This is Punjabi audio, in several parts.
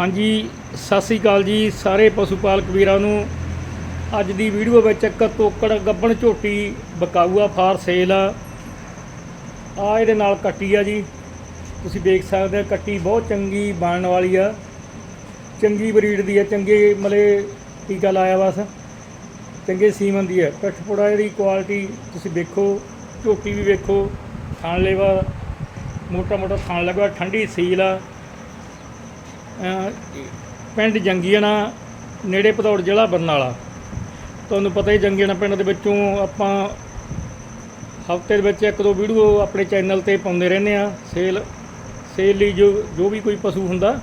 ਹਾਂਜੀ, ਸਤਿ ਸ੍ਰੀ ਅਕਾਲ ਜੀ ਸਾਰੇ ਪਸ਼ੂ ਪਾਲਕ ਵੀਰਾਂ ਨੂੰ। ਅੱਜ ਦੀ ਵੀਡੀਓ ਵਿੱਚ ਇੱਕ ਤੋਕੜ ਗੱਬਣ ਝੋਟੀ ਬਕਾਊਆ ਫਾਰ ਸੇਲ। ਆ ਆ ਇਹਦੇ ਨਾਲ ਕੱਟੀ ਆ ਜੀ। ਤੁਸੀਂ ਦੇਖ ਸਕਦੇ ਹੋ ਕੱਟੀ ਬਹੁਤ ਚੰਗੀ ਬਣਨ ਵਾਲੀ ਆ। ਚੰਗੀ ਬਰੀਡ ਦੀ ਆ, ਚੰਗੇ ਮਲੇ ਟੀਕਾ ਲਾਇਆ ਬਸ ਚੰਗੇ ਸੀਮਨ ਦੀ ਹੈ ਪਿੱਠਪੋੜਾ ਇਹਦੀ ਕੁਆਲਿਟੀ ਤੁਸੀਂ ਦੇਖੋ ਝੋਟੀ ਵੀ ਵੇਖੋ। ਥਣ ਲੇਵਾ ਮੋਟਾ ਮੋਟਾ ਥਣ ਲੱਗਾ ਠੰਡੀ ਸੀਲ ਆ। ਪਿੰਡ ਜੰਗੀਆਣਾ, ਨੇੜੇ ਭਦੌੜ ਜ਼ਿਲ੍ਹਾ ਬਰਨਾਲਾ। ਤੁਹਾਨੂੰ ਪਤਾ ਹੀ ਜੰਗੀਆਣਾ ਪਿੰਡ ਦੇ ਵਿੱਚੋਂ ਆਪਾਂ ਹਫ਼ਤੇ ਦੇ ਵਿੱਚ ਇੱਕ ਦੋ ਵੀਡੀਓ ਆਪਣੇ ਚੈਨਲ ਤੇ ਪਾਉਂਦੇ ਰਹਿੰਦੇ ਆ ਸੇਲ ਸੇਲ ਲਈ ਜੋ ਜੋ ਵੀ ਕੋਈ ਪਸ਼ੂ ਹੁੰਦਾ।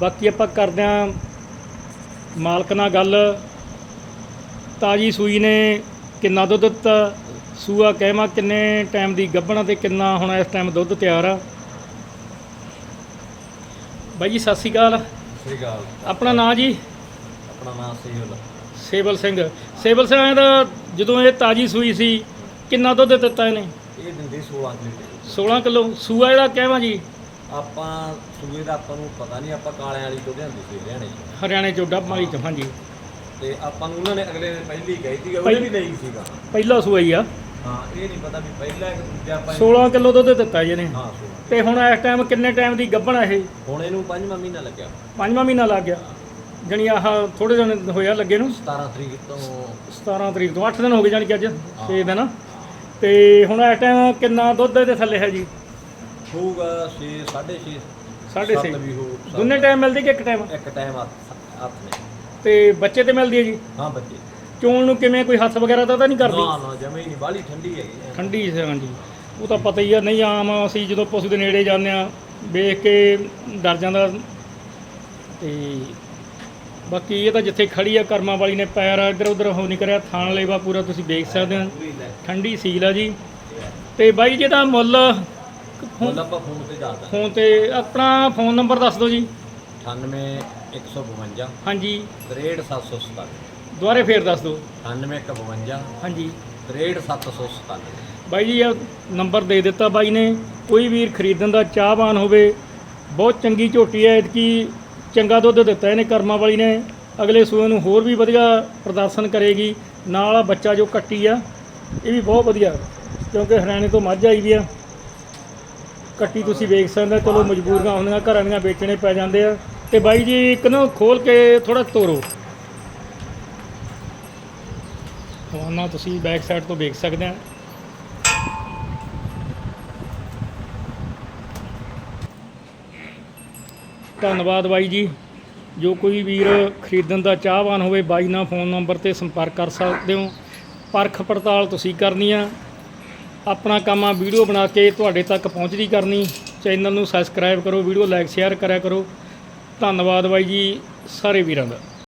ਬਾਕੀ ਆਪਾਂ ਕਰਦੇ ਆ ਮਾਲਕ ਨਾਲ ਗੱਲ। ਤਾਜੀ ਸੂਈ ਨੇ ਕਿੰਨਾ ਦੁੱਧ ਦਿੱਤਾ, ਸੂਆ ਕਹਿਮਾ ਕਿੰਨੇ ਟਾਈਮ ਦੀ ਗੱਭਣਾ ਤੇ ਕਿੰਨਾ ਹੁਣ ਇਸ ਟਾਈਮ ਦੁੱਧ ਤਿਆਰ ਆ। ਬਾਈ ਜੀ ਸਤਿ ਸ਼੍ਰੀ ਅਕਾਲ। ਸ੍ਰੀ ਅਕਾਲ। ਆਪਣਾ ਨਾਂ ਜੀ? ਆਪਣਾ ਨਾਮ ਸਹੀਲ ਸੇਬਲ ਸਿੰਘ। ਸੇਬਲ ਸਿੰਘ ਦਾ ਜਦੋਂ ਇਹ ਤਾਜੀ ਸੂਈ ਸੀ ਕਿੰਨਾ ਦੁੱਧ ਦਿੱਤਾ ਇਹਨੇ? ਇਹ ਦਿੰਦੀ 16 ਲੀਟਰ 16 ਕਿਲੋ। ਸੂਆ ਇਹਦਾ ਕਹਿਵਾ ਜੀ? ਆਪਾਂ ਸੂਏ ਦਾ ਆਪਾਂ ਨੂੰ ਪਤਾ ਨਹੀਂ ਆਪਾਂ ਕਾਲਿਆਂ ਵਾਲੀ ਤੋਂ ਲਿਆਂਦੀ ਸੀ ਹਰਿਆਣੇ ਚ। ਹਰਿਆਣੇ ਚੋਂ ਡੱਬ ਮਾਲੀ ਤੋਂ ਹਾਂਜੀ। ਤੇ ਆਪਾਂ ਨੂੰ ਉਹਨਾਂ ਨੇ ਅਗਲੇ ਪਹਿਲੀ ਕਹੀ ਸੀ ਉਹਨੇ ਵੀ ਨਹੀਂ ਸੀਗਾ। ਪਹਿਲਾ ਸੂਆ ਹੀ ਆ। ਹਾਂ ਇਹ ਨਹੀਂ ਪਤਾ ਵੀ ਪਹਿਲਾ ਕਿ ਦੂਜਾ ਆਪਾਂ 16 ਕਿਲੋ ਦੁੱਧ ਦਿੱਤਾ ਜੀ ਇਹਨੇ। ਹਾਂ 16 ਤੇ ਹੁਣ ਇਸ ਟਾਈਮ ਕਿੰਨੇ ਟਾਈਮ ਦੀ ਗੱਭਣਾ ਇਹ? ਹੁਣ ਇਹਨੂੰ ਪੰਜਵਾਂ ਮਹੀਨਾ ਲੱਗਿਆ। ਪੰਜਵਾਂ ਮਹੀਨਾ ਲੱਗ ਗਿਆ। ਜਣੀ ਆਹ ਥੋੜੇ ਦਿਨ ਹੋਇਆ ਲੱਗੇ ਨੂੰ। 17 ਤਰੀਕ ਤੋਂ 17 ਤਰੀਕ ਤੋਂ 8 ਦਿਨ ਹੋ ਗਏ ਜਾਣੀ ਕਿ ਅੱਜ। 6 ਦਿਨ ਤੇ ਹੁਣ ਇਸ ਟਾਈਮ ਕਿੰਨਾ ਦੁੱਧ ਇਹਦੇ ਥੱਲੇ ਹੈ ਜੀ? ਹੋਊਗਾ 6 6.5 ਸਾਢੇ ਛੇ। ਵੀ ਹੋ ਦੋਨੇ ਟਾਈਮ ਮਿਲਦੀ ਕਿ ਇੱਕ ਟਾਈਮ ਇੱਕ ਟਾਈਮ ਹੱਥ ਨੇ। ਤੇ ਬੱਚੇ ਤੇ ਮਿਲਦੀ ਹੈ ਜੀ? ਹਾਂ ਬੱਚੇ। ਚੋਣ ਨੂੰ ਕਿਵੇਂ ਕੋਈ ਹੱਥ ਵਗੈਰਾ ਤਾਂ ਤਾਂ ਨਹੀਂ ਕਰਦੀ? ਨਾ ਨਾ ਜਮੇ ਨਹੀਂ ਬਾਲੀ ਠੰਡੀ ਹੈਗੀ ਹੈ। ਠੰਡੀ ਸੀ ਹਾਂਜੀ। ਉਹ ਤਾਂ ਪਤਾ ਹੀ ਆ ਨਹੀਂ ਆਮ ਅਸੀਂ ਜਦੋਂ ਪਸ਼ੂ ਦੇ ਨੇੜੇ ਜਾਂਦੇ ਆ ਵੇਖ ਕੇ ਡਰ ਜਾਂਦਾ। ਤੇ ਬਾਕੀ ਇਹ ਤਾਂ ਜਿੱਥੇ ਖੜੀ ਆ ਕਰਮਾਂ ਵਾਲੀ ਨੇ ਪੈਰ ਇੱਧਰ ਉੱਧਰ ਹੋ ਨਹੀਂ ਕਰਿਆ ਥਾਣ ਲੇਵਾ ਪੂਰਾ ਤੁਸੀਂ ਵੇਖ ਸਕਦੇ ਲੈ। ਠੰਡੀ ਸੀਲ ਆ ਜੀ। ਤੇ ਬਾਈ ਜੀ ਦਾ ਮੁੱਲ ਆਪਾਂ ਫੋਨ ਤੇ ਦੱਸਦਾ ਫੋਨ ਤੇ ਆਪਣਾ ਫੋਨ ਨੰਬਰ ਦੱਸ ਦਿਓ ਜੀ। 98 152 ਹਾਂਜੀ। 63797 ਦੁਬਾਰੇ ਫੇਰ ਦੱਸ ਦਿਓ। 98 152 ਹਾਂਜੀ। 63797 ਬਾਈ ਜੀ ਇਹ ਨੰਬਰ ਦੇ ਦਿੱਤਾ ਬਾਈ ਨੇ। ਕੋਈ ਵੀਰ ਖਰੀਦਣ ਦਾ ਚਾਹਵਾਨ ਹੋਵੇ ਬਹੁਤ ਚੰਗੀ ਝੋਟੀ ਹੈ ਇਤਕੀ ਚੰਗਾ ਦੁੱਧ ਦਿੱਤਾ ਇਹਨੇ ਕਰਮਾਂ ਵਾਲੀ ਨੇ। ਅਗਲੇ ਸੂਏ ਨੂੰ ਹੋਰ ਵੀ ਵਧੀਆ ਪ੍ਰਦਰਸ਼ਨ ਕਰੇਗੀ। ਨਾਲ ਆ ਬੱਚਾ ਜੋ ਕੱਟੀ ਆ ਇਹ ਵੀ ਬਹੁਤ ਵਧੀਆ ਕਿਉਂਕਿ ਹਰਿਆਣੇ ਤੋਂ ਮੱਝ ਆਈ ਵੀ ਆ। ਕੱਟੀ ਤੁਸੀਂ ਵੇਖ ਸਕਦੇ ਚਲੋ ਮਜਬੂਰੀਆਂ ਹੁੰਦੀਆਂ ਘਰਾਂ ਦੀਆਂ ਵੇਚਣੇ ਪੈ ਜਾਂਦੇ ਆ। ਤੇ ਬਾਈ ਜੀ ਇੱਕ ਨਾ ਖੋਲ ਕੇ ਥੋੜਾ ਤੋਰੋ। ਹਵਾਨਾ ਤੁਸੀਂ ਬੈਕ ਸਾਈਡ ਤੋਂ ਵੇਖ ਸਕਦੇ ਆ। ਧੰਨਵਾਦ ਬਾਈ ਜੀ। ਜੋ ਕੋਈ ਵੀਰ ਖਰੀਦਣ ਦਾ ਚਾਹਵਾਨ ਹੋਵੇ, ਬਾਈ ਨਾਲ ਫੋਨ ਨੰਬਰ ਤੇ ਸੰਪਰਕ ਕਰ ਸਕਦੇ ਹੋ। ਪਰਖ ਪੜਤਾਲ ਤੁਸੀਂ ਕਰਨੀ ਆ। ਆਪਣਾ ਕੰਮ ਆ ਵੀਡੀਓ ਬਣਾ ਕੇ ਤੁਹਾਡੇ ਤੱਕ ਪਹੁੰਚਦੀ ਕਰਨੀ। ਚੈਨਲ ਨੂੰ ਸਬਸਕ੍ਰਾਈਬ ਕਰੋ, ਵੀਡੀਓ ਲਾਈਕ ਸ਼ੇਅਰ ਕਰਿਆ ਕਰੋ। ਧੰਨਵਾਦ ਬਾਈ ਜੀ ਸਾਰੇ ਵੀਰਾਂ ਦਾ।